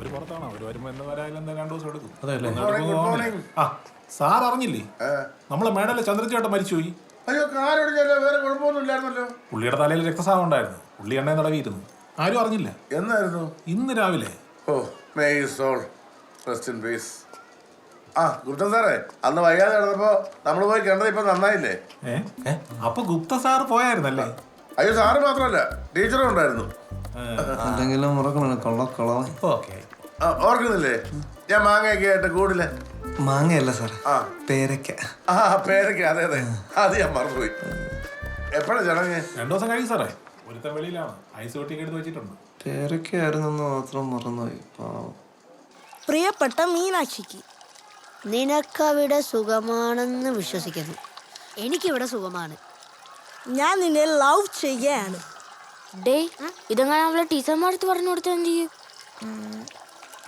അവർ പുറത്താണ്. അവർ വരുമ്പോ എന്താ വരായാലും രണ്ടു ദിവസം എടുക്കും. ആ സാർ അറിഞ്ഞില്ലേ? നമ്മളെ മേഡല്ലേ ചന്ദ്രചേട്ടൻ മരിച്ചുപോയി. അയ്യോ കാലൊടിഞ്ഞല്ലോ വേറെ കുഴപ്പമൊന്നും ഇല്ലായിരുന്നല്ലോ. പുള്ളിയുടെ തലയിൽ രക്തസാഹം ഉണ്ടായിരുന്നു. പുള്ളി എണ്ണ തടവിയിരുന്നു. ആരും അറിഞ്ഞില്ല. എന്നായിരുന്നു? ഇന്ന് രാവിലെ. ഓ may soul rest in peace ആ ഗുപ്ത സാറേ അന്ന് വൈകാതെ നടന്നപ്പോ നമ്മൾ പോയി കണ്ടത് ഇപ്പൊ നന്നായില്ലേ? അപ്പൊ ഗുപ്ത സാർ പോയായിരുന്നല്ലേ? അയ്യോ സാറ് മാത്രമല്ല ടീച്ചറും ഉണ്ടായിരുന്നു. എന്തെങ്കിലും മുറക്കണം കൊള്ള കളവ ഓക്കെ. ആ, ഓർക്കുന്നില്ലേ? ഞാൻ മാങ്ങയൊക്കെ ആയിട്ട് കൂടില്ല? മാങ്ങയല്ല സാറേ ആ. പേരയ്ക്ക ആ പേരൊക്കെ. അതെ അതെ. അത് ഞാൻ മറന്നുപോയി. എപ്പോഴാണ് ചടങ്ങ്? രണ്ടു ദിവസം കഴിയും സാറേ. ഒരുത്തൻ വെളിയിലാണ്. ഐസ് കൊട്ടിയൊക്കെ എടുത്ത് വെച്ചിട്ടുണ്ട്. പേരയ്ക്കായിരുന്നെന്ന് മാത്രം മറന്നുപോയി. പാവം. പ്രിയപ്പെട്ട മീനാക്ഷിക്ക് നിനക്കവിടെ സുഖമാണെന്ന് വിശ്വസിക്കുന്നു. എനിക്കിവിടെ സുഖമാണ്. ഞാൻ നിന്നെ ലവ് ചെയ്യുകയാണ് ഡേ ഇതെങ്ങനെ അവളെ ടീച്ചർമാരടുത്ത് പറഞ്ഞു കൊടുത്താൽ എന്ത് ചെയ്യും?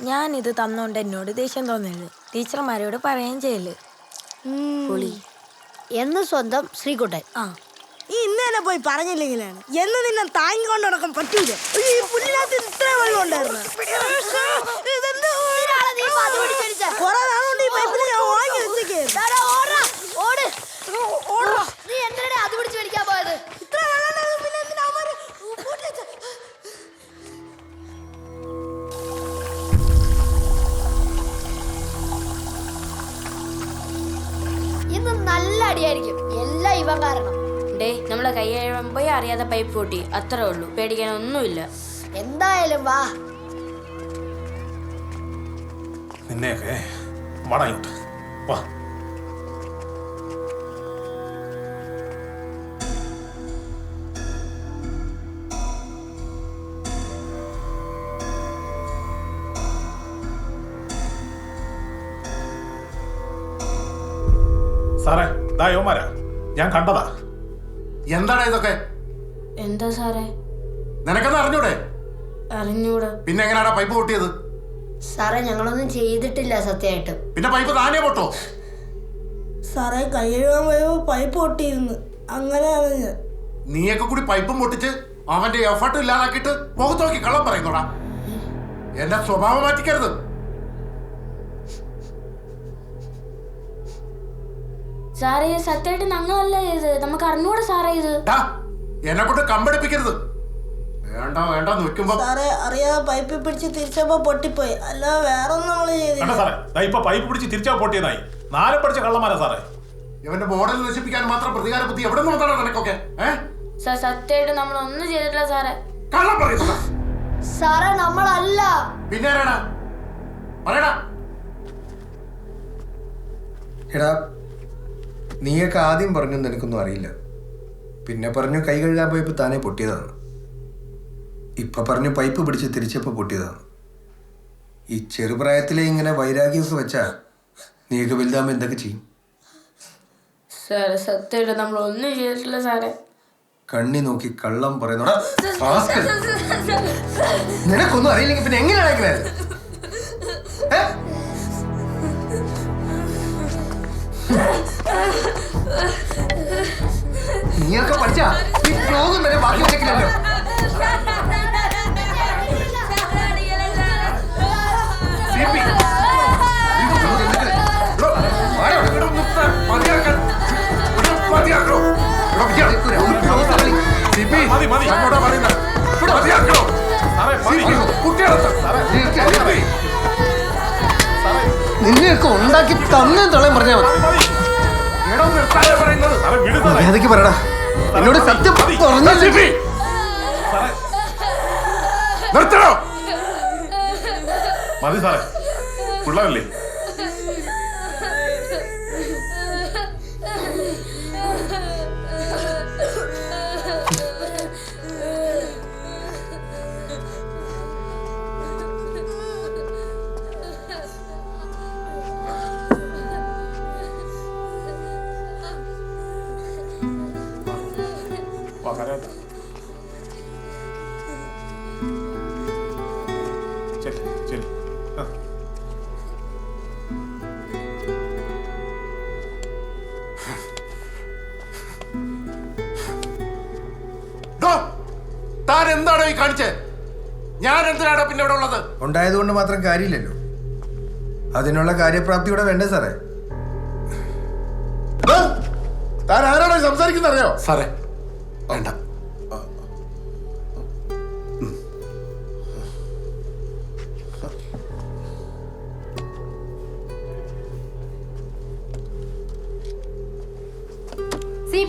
ഞാൻ ഇത് തന്നോണ്ട് എന്നോട് ദേഷ്യം തോന്നരുത്. ടീച്ചർമാരോട് പറയുകയും ചെയ്യൽ. പൊളി. എന്ന് സ്വന്തം ശ്രീകുട്ടൻ. ആ. നീ ഇന്ന് തന്നെ പോയി പറഞ്ഞില്ലെങ്കിലാണ്. എന്ന് നിന്നെ താങ്ങിക്കൊണ്ട് നടക്കാൻ പറ്റൂല. ഈ പുല്ലിനകത്ത് ഇത്ര വെള്ളം ഉണ്ടായിരുന്നു. ഇതെന്താ കുറെ നാളുകൊണ്ട് ഈ പൈപ്പിൽ ഞാൻ വാങ്ങി വെച്ചേക്കായിരുന്നു പോയി അറിയാതെ പൈപ്പ് പൊട്ടി. അത്രേ ഉള്ളൂ. പേടിക്കാൻ ഒന്നുമില്ല എന്തായാലും വാ. നിന്നെയൊക്കെ വാ. സാറേ ദാ യോമാരാ ഞാൻ കണ്ടതാ. എന്താണ് ഇതൊക്കെ? എന്താ സാറേ? നിനക്കത് അറിഞ്ഞൂടെ? അറിഞ്ഞൂടാ. പിന്നെ എങ്ങനെയാടാ പൈപ്പ് പൊട്ടിയത്? സാറേ ഞങ്ങളൊന്നും ചെയ്തിട്ടില്ല സത്യമായിട്ട്. പിന്നെ പൈപ്പ് താനേ പൊട്ടോ? സാറേ കൈ കഴുകാൻ പോയപ്പോ പൈപ്പ് പൊട്ടിയിരുന്നു. അങ്ങനെ ഞാൻ നീയൊക്കെ കൂടി പൈപ്പും പൊട്ടിച്ച് അവന്റെ എഫർട്ട് ഇല്ലാതാക്കിയിട്ട് മുഖത്ത് നോക്കി കള്ളം പറയുന്നോടാ. എന്റെ സ്വഭാവം മാറ്റിക്കരുത്. സാറേ സത്യമായിട്ട് ഞങ്ങളല്ല ഇത് നമുക്ക് അറിഞ്ഞൂടെ സാറേ ഇത്. എന്നെ കൊണ്ട് കമ്പടിപ്പിക്കരുത്. വേണ്ട വേണ്ട നോക്കുമ്പോ സാറേ അറിയാതെ പൈപ്പിൽ പിടിച്ച് തിരിച്ചപ്പോ പൊട്ടിപ്പോയി. അല്ല വേറെ ഒന്നും നമ്മൾ കണ്ട ചെയ്തില്ല സാറേ. ദാ ഇപ്പൊ പൈപ്പ് പിടിച്ച് തിരിച്ചാ പൊട്ടിയതായി നാലും പഠിച്ച കള്ളന്മാരാ സാറേ. ഇവന്റെ മോഡൽ നശിപ്പിക്കാൻ മാത്രം പ്രതികാര ബുദ്ധി എവിടെ നിന്ന് വന്നാണ് നിനക്കൊക്കെ? സാർ സത്യമായിട്ട് നമ്മൾ ഒന്നും ചെയ്തിട്ടില്ല സാറേ. കള്ളം പറയുന്നതാ സാറേ. നമ്മളല്ല. പിന്നെ ആരാടാ പറയടാ. എടാ നീയൊക്കെ ആദ്യം പറഞ്ഞു നിനക്കൊന്നും അറിയില്ല. പിന്നെ പറഞ്ഞു കൈ കഴുകാൻ പോയപ്പോൾ താനേ പൊട്ടിയതാണ്. ഇപ്പൊ പറഞ്ഞു പൈപ്പ് പിടിച്ച് തിരിച്ചപ്പോൾ പൊട്ടിയതാണ്. ഈ ചെറുപ്രായത്തിലെ ഇങ്ങനെ വൈരാഗ്യസ് വെച്ചാ നീയൊക്കെ വലുതാകുമ്പോൾ എന്തൊക്കെ ചെയ്യും? സാറേ സത്യമായിട്ട് നമ്മൾ ഒന്നും ചെയ്തിട്ടില്ല സാറേ. കണ്ണി നോക്കി കള്ളം പറയുന്നു. നിനക്കൊന്നും അറിയില്ലെങ്കിൽ പിന്നെ എങ്ങനെയാണ് ഇങ്ങനെ? ഏ? നീയൊക്കെ പഠിച്ചാ? ഈ ക്ലോതും വരെ ബാക്കി വെച്ചിട്ടില്ലല്ലോ. നിന്നെയൊക്കെ ഉണ്ടാക്കി തന്നെ തളയും പറഞ്ഞാൽ മതി. മര്യാദയ്ക്ക് പറയടാ. എന്നോട് സത്യം മതി. പറഞ്ഞില്ല? നിർത്തണോ മതി സാറേ പിള്ളേരല്ലേ ചെല്ല്, ചെല്ല്. ആ. താൻ എന്താണോ ഈ കാണിച്ചേ? ഞാൻ എന്തിനാണ് പിന്നെ ഇവിടെ ഉള്ളത്? ഉണ്ടായതുകൊണ്ട് മാത്രം കാര്യമില്ലല്ലോ. അതിനുള്ള കാര്യപ്രാപ്തി ഇവിടെ വേണ്ടേ സാറേ? താൻ ആരാണോ സംസാരിക്കുന്നറിയോ സാറേ വേണ്ട.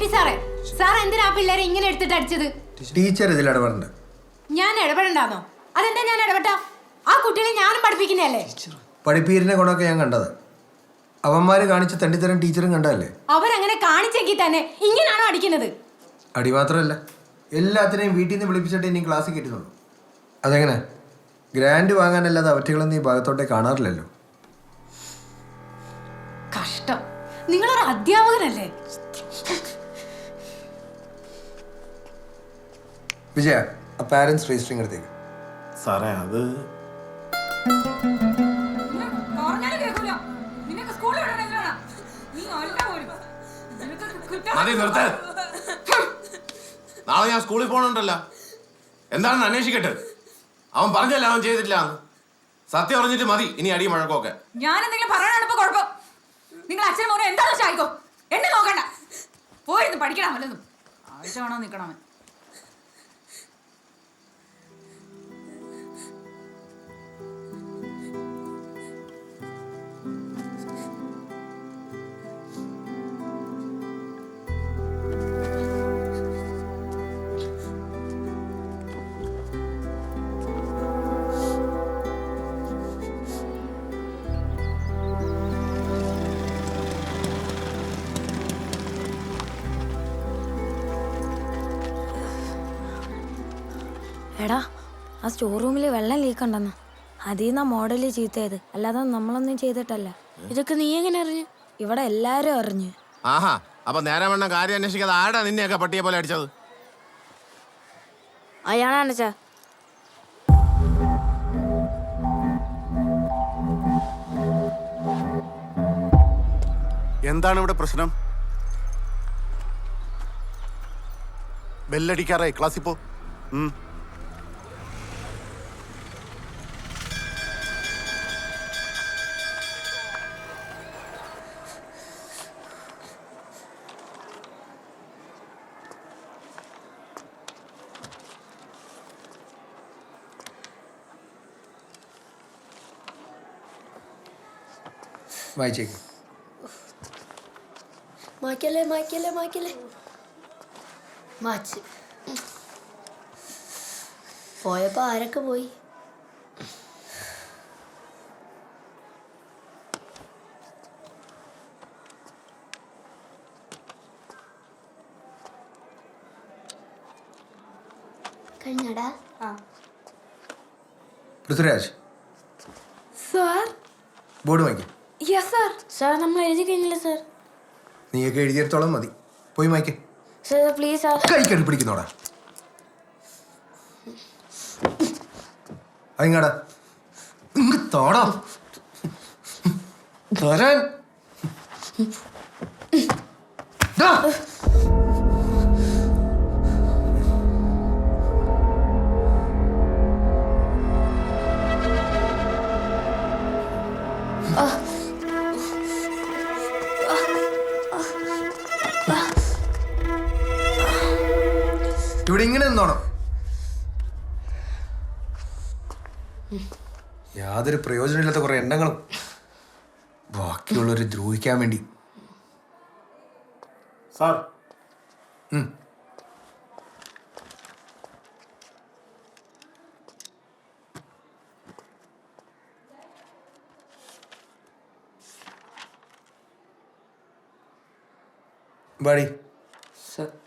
പി സാറേ. സാർ എന്തിനാ ആ പിള്ളേരെ ഇങ്ങനെ എടുത്തിട്ട് അടിച്ചത്? ടീച്ചർ ഇതിൽ ഇടപെടണ്ട. ഞാൻ ഇടപെടണ്ടാന്നോ? അതെന്താ ഞാൻ ഇടപെട്ടാ? ആ കുട്ടികളെ ഞാനും പഠിപ്പിക്കുന്നതല്ലേ? പഠിപ്പീരിനെ കൊണ്ടൊക്കെ ഞാൻ കണ്ടത്. അവന്മാര് കാണിച്ച തണ്ടിത്തരം ടീച്ചറും കണ്ടതല്ലേ? അവരങ്ങനെ കാണിച്ചെങ്കിൽ തന്നെ ഇങ്ങനാണോ അടിക്കുന്നത്? അടി മാത്രമല്ല എല്ലാത്തിനെയും വീട്ടിൽ നിന്ന് വിളിപ്പിച്ചിട്ട് ഇനി ക്ലാസ്സിൽ കയറ്റുന്നുള്ളൂ അതെങ്ങനെ? ഗ്രാൻഡ് വാങ്ങാനല്ലാതെ അവറ്റകളൊന്നും ഈ ഭാഗത്തോട്ടേ കാണാറില്ലല്ലോ. കഷ്ടം. നിങ്ങളൊരു അധ്യാപകനല്ലേ വിജയ പാരൻസ് രജിസ്റ്ററിംഗ് എടുത്തേക്ക്. സാറേ അത് മതി നിർത്ത്. നാളെ ഞാൻ സ്കൂളിൽ പോകണുണ്ടല്ലോ എന്താണെന്ന് അന്വേഷിക്കട്ടെ. അവൻ പറഞ്ഞല്ല അവൻ ചെയ്തിട്ടില്ല സത്യം പറഞ്ഞിട്ട് മതി ഇനി അടി വഴക്കമൊക്കെ ഞാൻ എന്തെങ്കിലും പറയാനാണ് ഇപ്പൊ കുഴപ്പം. നിങ്ങൾ അച്ഛനും മോനും എന്താ ആയിക്കോ? എന്നെ നോക്കണ്ട. പോയിരുന്നു പഠിക്കണം വല്ലതും. ആഴ്ച വേണോ നിക്കണം ആ സ്റ്റോർ റൂമിൽ വെള്ളം ലീക്ക് ഉണ്ടെന്ന്. അതിൽ നിന്നാ മോഡൽ ചീത്തയത്. അല്ലാതെ നമ്മളൊന്നും ചെയ്തിട്ടല്ല. ഇതൊക്കെ നീ എങ്ങനെ അറിഞ്ഞു? ഇവിടെ എല്ലാരും അറിഞ്ഞു. ആഹാ അപ്പൊ നേരെ വേണം കാര്യം അന്വേഷിക്കാതെ ആടാ നിന്നെയൊക്കെ പട്ടിയെ പോലെ അടിച്ചത്? അയാളാണ് ചാ എന്താണ് ഇവിടെ പ്രശ്നം? ബെല്ലടിക്കാറായി ക്ലാസ്സിൽ പോ. വായിച്ചേക്ക്. മായ്ക്കല്ലേ മായ്ക്കല്ലേ മായ്ക്കല്ലേ. മാച്ച്. പോയപ്പോ ആരൊക്കെ പോയി? കഴിഞ്ഞടാ. പൃഥ്വിരാജ്. സാർ? ബോർഡ് വാങ്ങിക്കാം സാർ നമ്മൾ എഴുതി കഴിഞ്ഞില്ല സാർ. നീയൊക്കെ എഴുതിയെടുത്തോളം മതി. പോയി മായ്ക്ക്. Sir please sir. കൈ കയറി പിടിക്കുന്നോടാ. അതിങ്ങാടാ? ഇങ്ങ് തോടാ. വരാൻ ദാ. ഇവിടെ ഇങ്ങനെ നിന്നോണം. യാതൊരു പ്രയോജനമില്ലാത്ത കുറെ എണ്ണങ്ങളും ബാക്കിയുള്ളവരെ ദ്രോഹിക്കാൻ വേണ്ടി. സാർ. ബാഡി ബാടി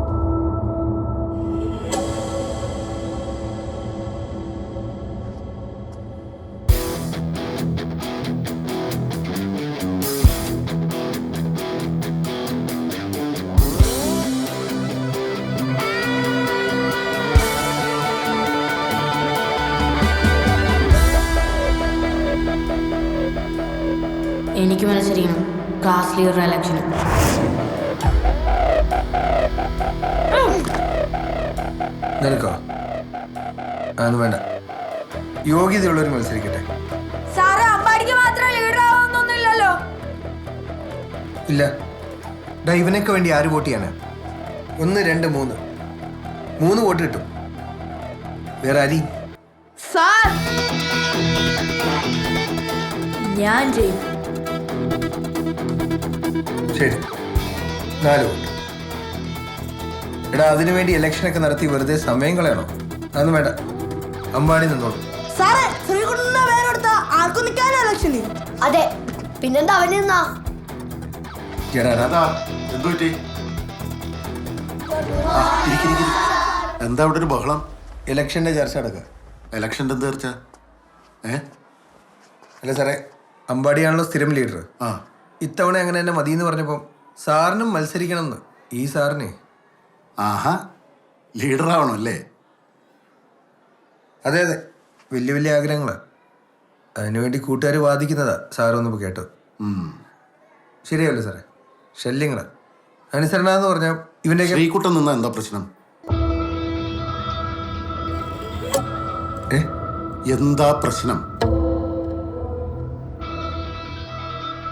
ലീഡർ ഇലക്ഷന് നിനക്കോ? അതൊന്നും വേണ്ട. യോഗ്യതയുള്ളവർ മത്സരിക്കട്ടെ. സാറേ അമ്പാടിക്ക് മാത്രം ലീഡർ ആവുന്നൊന്നുമില്ലല്ലോ ഇല്ല. ഡാ ഇവനൊക്കെ വേണ്ടി ആര് വോട്ട് ചെയ്യാനാ? ഒന്ന് രണ്ട് മൂന്ന്. മൂന്ന് വോട്ട് കിട്ടും. വേറെ അരി സാർ! ഞാൻ ചെയ്യും ശരി. നാല് വോട്ട്. എടാ അതിനു വേണ്ടി ഇലക്ഷനൊക്കെ നടത്തി വെറുതെ സമയം കളയണോ? അതൊന്നും വേണ്ട. അമ്പാടി നിന്നോളൂ. സാറേ ശ്രീകുട്ടന്റെ പേരെടുത്ത ആർക്കും നിൽക്കാനാ ലക്ഷണി അതെ പിന്നെന്താ അവന് നിന്നാ? എന്താ? ഇവിടെ ഒരു ബഹളം? ഇലക്ഷന്റെ ചർച്ച നടക്കുക ഇലക്ഷന്റെ തീർച്ച ഏ? അല്ല സാറേ അമ്പാടിയാണല്ലോ സ്ഥിരം ലീഡർ ആ. ഇത്തവണ അങ്ങനെ എന്നെ മതി എന്ന് പറഞ്ഞപ്പോൾ സാറിനും മത്സരിക്കണം എന്ന് ഈ സാറിനെ. ആഹാ ലീഡർ ആവണം അല്ലേ? അതെ അതെ. വലിയ വലിയ ആഗ്രഹങ്ങളാണ് അതിനുവേണ്ടി കൂട്ടുകാർ വാദിക്കുന്നതാ സാറൊന്നിപ്പോൾ കേട്ടത്. ഉം. ശരിയല്ലേ സാറേ? ശല്യങ്ങളാ. അനുസരണ എന്ന് പറഞ്ഞാൽ ഇവന്റെയൊക്കെ കൂട്ടം നിന്നാ എന്താ പ്രശ്നം? എന്താ പ്രശ്നം?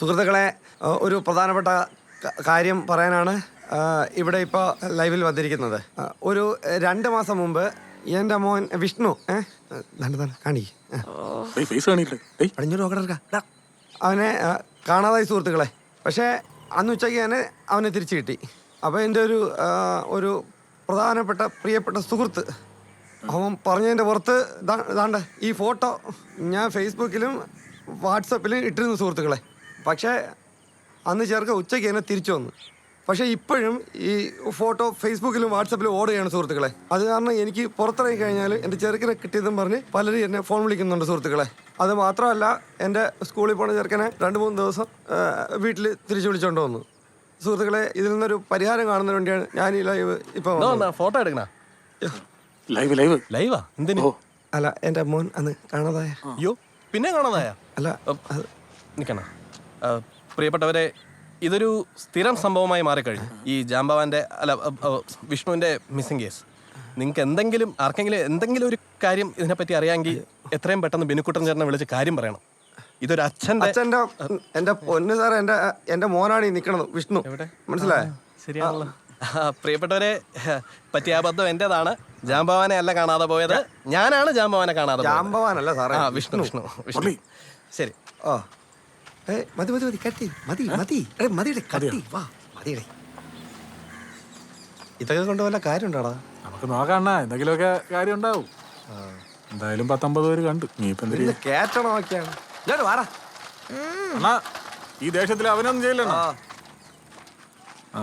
സുഹൃത്തുക്കളെ ഒരു പ്രധാനപ്പെട്ട കാര്യം പറയാനാണ് ഇവിടെ ഇപ്പോൾ ലൈവിൽ വന്നിരിക്കുന്നത്. ഒരു രണ്ട് മാസം മുമ്പ് എന്റെ മോൻ വിഷ്ണു അവനെ കാണാതായി സുഹൃത്തുക്കളെ. പക്ഷേ അന്ന് ഉച്ചയ്ക്ക് തന്നെ അവനെ തിരിച്ചു കിട്ടി. അപ്പോൾ എന്റെ ഒരു ഒരു പ്രധാനപ്പെട്ട പ്രിയപ്പെട്ട സുഹൃത്ത് അവൻ പറഞ്ഞതിന്റെ പുറത്ത് ദാണ്ട ഈ ഫോട്ടോ ഞാൻ ഫേസ്ബുക്കിലും വാട്സപ്പിലും ഇട്ടിരുന്നു സുഹൃത്തുക്കളെ. പക്ഷേ അന്ന് ചേർക്ക ഉച്ചയ്ക്ക് തന്നെ തിരിച്ചു വന്നു. പക്ഷേ ഇപ്പോഴും ഈ ഫോട്ടോ ഫേസ്ബുക്കിലും വാട്സപ്പിലും ഓടുകയാണ് സുഹൃത്തുക്കളെ. അത് കാരണം എനിക്ക് പുറത്തിറങ്ങി കഴിഞ്ഞാൽ എന്റെ ചെറുക്കനെ കിട്ടിയതെന്ന് പറഞ്ഞ് പലരും എന്നെ ഫോൺ വിളിക്കുന്നുണ്ട് സുഹൃത്തുക്കളെ. അത് മാത്രമല്ല എന്റെ സ്കൂളിൽ പോണ ചെറുക്കനെ രണ്ട് മൂന്ന് ദിവസം വീട്ടിൽ തിരിച്ചു വിളിച്ചുകൊണ്ട് വന്നു. സുഹൃത്തുക്കളെ ഇതിൽ നിന്നൊരു പരിഹാരം കാണുന്നതിന് വേണ്ടിയാണ് ഞാൻ ഈ ലൈവ് ഇപ്പോൾ ഫോട്ടോ എടുക്കണ. Live live. ലൈവാ? എന്തിനു? അല്ല എന്റെ മോൻ അന്ന് കാണാതായ. അയ്യോ പിന്നെ കാണാതായ? അല്ല അത് നിൽക്കണം പ്രിയപ്പെട്ടവരെ ഇതൊരു സ്ഥിരം സംഭവമായി മാറിക്കഴിഞ്ഞു. ഈ ജാംബവാന്റെ അല്ല വിഷ്ണുവിന്റെ മിസ്സിംഗ് കേസ് നിങ്ങൾക്ക് എന്തെങ്കിലും ആർക്കെങ്കിലും എന്തെങ്കിലും ഒരു കാര്യം ഇതിനെപ്പറ്റി അറിയാമെങ്കിൽ എത്രയും പെട്ടെന്ന് ബിനുക്കുട്ടൻ ചേട്ടനെ വിളിച്ച് കാര്യം പറയണം. ഇതൊരു അച്ഛൻ അച്ഛന്റെ എന്റെ പൊന്ന് സാർ എന്റെ എന്റെ മോനാണ് ഈ നിൽക്കണത് വിഷ്ണു. മനസ്സിലായോ? ശരിയാണല്ലോ. പ്രിയപ്പെട്ടവരെ പറ്റിയ അബദ്ധം എന്റേതാണ്. ജാംബവാനെ അല്ല കാണാതെ പോയത്. ഞാനാണ് ജാംബവാനെ കാണാതെ ജാംബവാനല്ല ജാമ്പവാനല്ല സാറേ ആ വിഷ്ണു വിഷ്ണു. വിഷ്ണു ശരി. ഓ മതി മതി മതി കട്ടി. മതി മതി. എടേ മതിയുടെ കട്ടി വാ മതിയുടെ. ഇതൊക്കെ കൊണ്ട് വല്ല കാര്യം ഉണ്ടോടാ നമുക്ക് എന്തെങ്കിലും എന്തെങ്കിലുമൊക്കെ കാര്യം ഉണ്ടാവും എന്തായാലും പത്തൊമ്പത് പേര് കണ്ടു. നീ ഇപ്പം കേറ്റണം ഒക്കെയാണ് ഇങ്ങോട്ട് വാടാ. അണ്ണാ ഈ ദേശത്തിൽ അവനൊന്നും ചെയ്യില്ലണ്ണ ആ.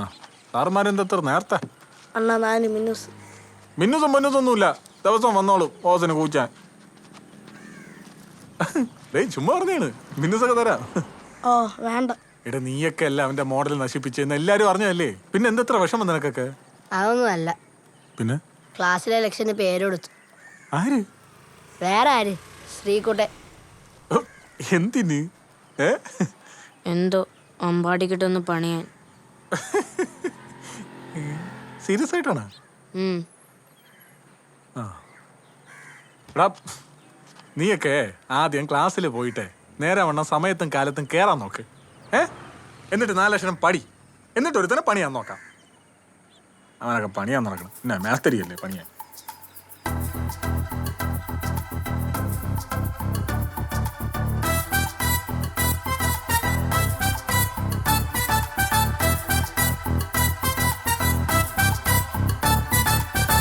സാറുമാരെന്തത്ര നേരത്തെ? അണ്ണാ നാല് മിന്നൂസ്. ഒന്നുമില്ല ദിവസം വന്നോളൂ ഓസിന് കൂച്ചാൻ. ചുമ്മാ പറഞ്ഞാണ്. മിന്നുസൊക്കെ തരാം. ഓ വേണ്ട. എടാ നീയൊക്കെ അല്ല അവന്റെ മോഡൽ നശിപ്പിച്ചെന്ന് എല്ലാരും അറിഞ്ഞല്ലേ പിന്നെ എന്തെത്ര വിഷമം നിനക്കൊക്കെ? അതൊന്നുമല്ല. പിന്നെ? ക്ലാസ്സിലെ ലക്ഷന് പേരെടുത്തു. ആര്? വേറെ ആര്? ശ്രീകുട്ടെ. ഓ, എന്തിന്? ഏ? എന്തോ അമ്പാടിക്കിട്ടൊന്ന് പണിയാൻ. സീരിയസ് ആയിട്ടാണ്? ഉം. എടാ നീയൊക്കെ ആദ്യം ക്ലാസ്സിൽ പോയിട്ടെ. നേരെ വണ്ണം സമയത്തും കാലത്തും കേറാൻ നോക്ക്. ഏ? എന്നിട്ട് നാലക്ഷരം പടി. എന്നിട്ട് ഒരുത്തനെ പണിയാൻ നോക്കാം. അവനൊക്കെ പണിയാൻ നടക്കണം. പിന്നെ മേസ്തരിയല്ലേ പണിയാൻ?